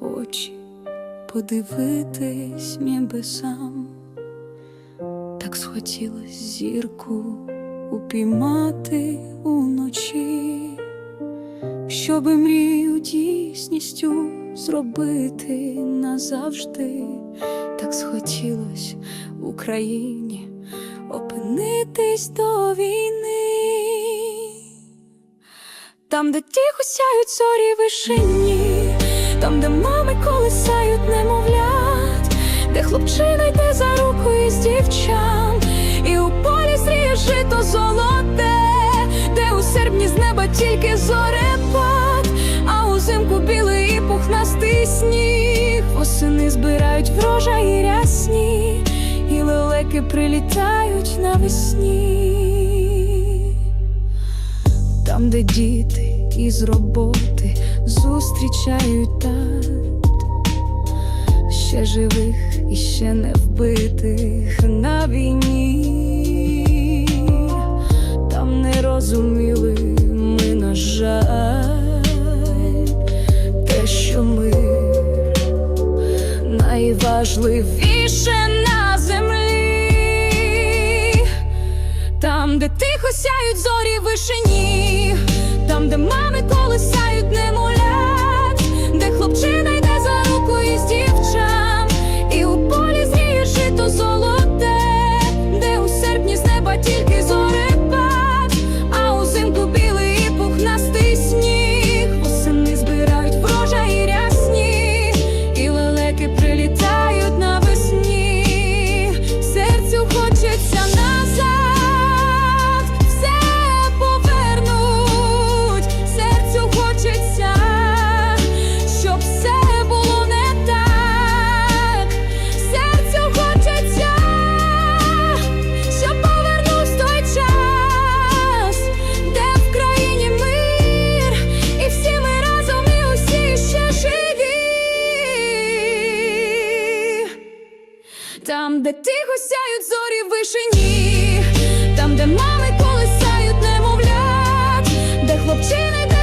в очі, подивитись небесам, так схотілось зірку упіймати уночі, щоби мрію дійсністю зробити назавжди, так схотілось Україні опинитись до війни. Там, де тихо сяють зорі вишені, там, де мами колисають немовлят, де хлопчина йде за руку із дівчат, і у полі зріє жито золоте, де у серпні з неба тільки зорепад, а узимку білий і пухнастий сніг, восени збирають врожаї рясні, і лелеки прилітають навесні. Там, де діти із роботи зустрічають тат, ще живих і ще не вбитих на війні, там не розуміли ми, на жаль, те, що ми найважливіше на землі. Там, де тихо сяють зорі вишені, там, де мами колисають Де тихо сяють зорі в вишині, там, де мами колесають немовлят, де хлопчини.